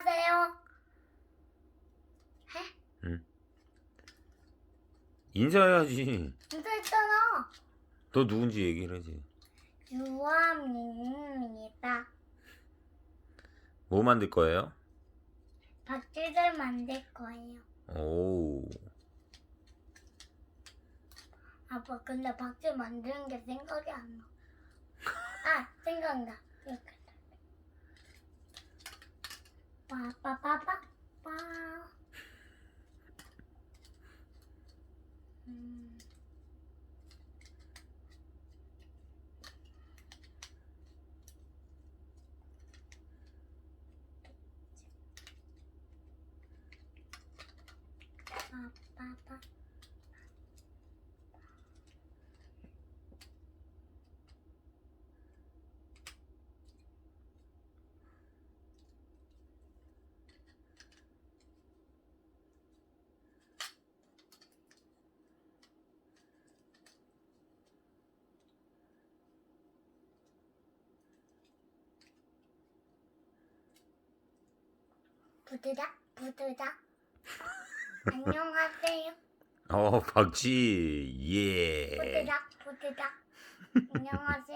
안녕하세요. 인사해야지. 인사했잖아. 너 누군지 얘기를 하지. 유아민입니다. 뭐 만들 거예요? 박쥐를 만들 거예요. 오. 아빠 근데 박쥐 만드는 게 생각이 안 나. 아 생각나. 이렇게. 빠빠빠빠 빠. 음. 빠빠빠. 부드다 부드다 안녕하세요 어, 박쥐. 예. 부드다 부드다 안녕하세요